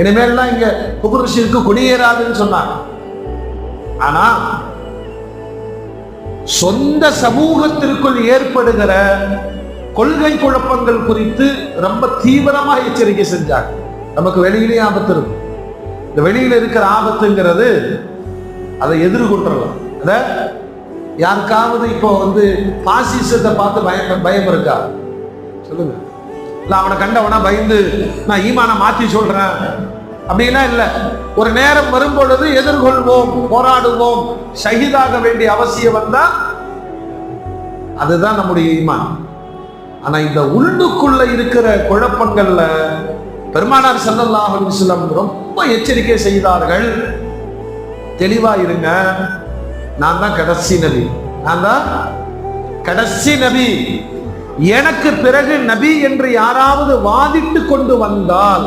இனிமேல்லாம் இங்க குபுருஷிற்கு குடியேறாதுன்னு சொன்னாங்க. ஆனா சொந்த சமூகத்திற்குள் ஏற்படுகிற கொள்கை குழப்பங்கள் குறித்து ரொம்ப தீவிரமா எச்சரிக்கை செஞ்சாங்க. நமக்கு வெளியிலேயே ஆபத்து இருக்கும். இந்த வெளியில இருக்கிற ஆபத்துங்கிறது அதை எதிர்கொண்டுறலாம். அத யாருக்காவது இப்போ வந்து பாசிசத்தை பார்த்து பயம் பயம் இருக்கா சொல்லுங்க. நான் அவனை கண்டவனா பயந்து நான் ஈமானை மாற்றி சொல்றேன். அப்படிலாம் இல்லை. ஒரு நேரம் வரும்பொழுது எதிர்கொள்வோம் போராடுவோம். ஷஹீதாக வேண்டிய அவசியம் வந்தா அதுதான் நம்முடைய ஈமான். ஆனா இந்த உள்ளுக்குள்ள இருக்கிற குழப்பங்கள்ல பெருமானார் ஸல்லல்லாஹு சிலம் ரொம்ப எச்சரிக்கை செய்தார்கள். தெளிவா இருங்க. நான் தான் கடைசி நபி. நான் தான் கடைசி நபி. எனக்கு பிறகு நபி என்று யாராவது வாதிட்டு கொண்டு வந்தால்